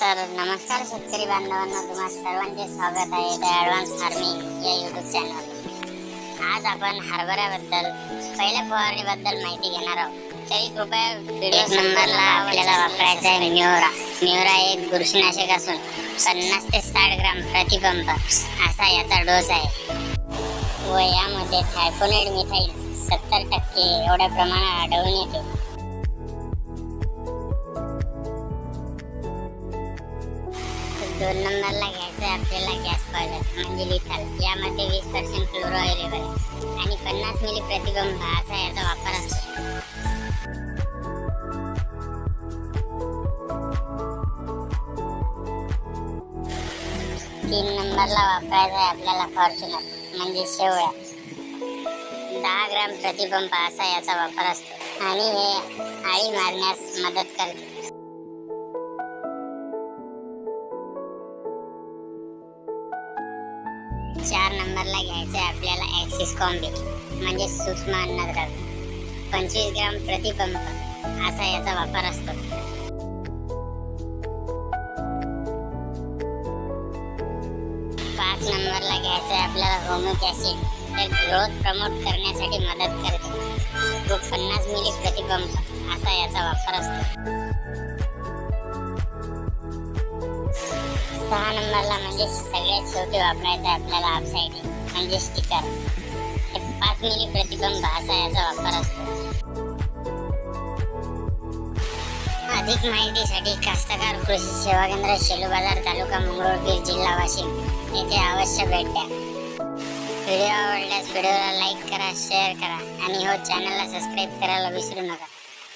तर नमस्कार शेतकरी बांधवांना तुम्हा सर्वांचे स्वागत आहे द ॲडव्हान्स फार्मिंग या युट्यूब चॅनल आज आपण हरभऱ्याबद्दल पहिल्या फवारणीबद्दल माहिती घेणार आहोत. तरी कृपया व्हिडिओ नंबरला आपल्याला वापरायचा आहे न्यूरा न्यूरा एक बुरशीनाशक असून पन्नास ते साठ ग्राम प्रतिबंब असा याचा डोस आहे. व यामध्ये थायफोनेट मिथाईल सत्तर टक्के एवढ्या प्रमाणात आढळून येते. दोन नंबरला घ्यायचं आहे आपल्याला गॅस पावडर म्हणजे लिथल. यामध्ये वीस पर्सेंट क्लोरो अवेलेबल आहे. आणि पन्नास मिली प्रतिबंब असा याचा वापर तीन नंबरला वापरायचा आहे आपल्याला फॉर्च्युनर म्हणजे शेवळ्या दहा ग्राम प्रतिपंप असा याचा वापर असतो. आणि हे आळी मारण्यास मदत करते. चार नंबरला घ्यायचं आहे आपल्याला ॲक्सिस कॉम्बी म्हणजे सूक्ष्म अन्नद्रव्य. पंचवीस ग्राम प्रतिपंप असा याचा वापर असतो. पाच नंबरला घ्यायचं आहे आपल्याला होमिक ॲसिड तर ग्रोथ प्रमोट करण्यासाठी मदत करते. तो पन्नास मिली प्रतिपंप असा याचा वापर असतो. सहा नंबरला म्हणजे सगळ्यात शेवटी वापरायचं आहे आपल्याला ऑफसाईड म्हणजे स्टिकर हे पाच मिली प्रतिबंब असा याचा वापर असतो. अधिक माहितीसाठी कास्तकार कृषी सेवा केंद्र शेलू बाजार तालुका मंगळूरपीर जिल्हा वाशिम. इथे अवश्य भेट द्या व्हिडिओ आवडल्यास व्हिडिओला लाईक करा शेअर करा आणि हो चॅनलला सबस्क्राईब करायला विसरू नका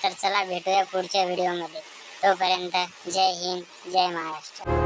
तर चला भेटूया पुढच्या व्हिडिओमध्ये तोपर्यंत जय हिंद जय महाराष्ट्र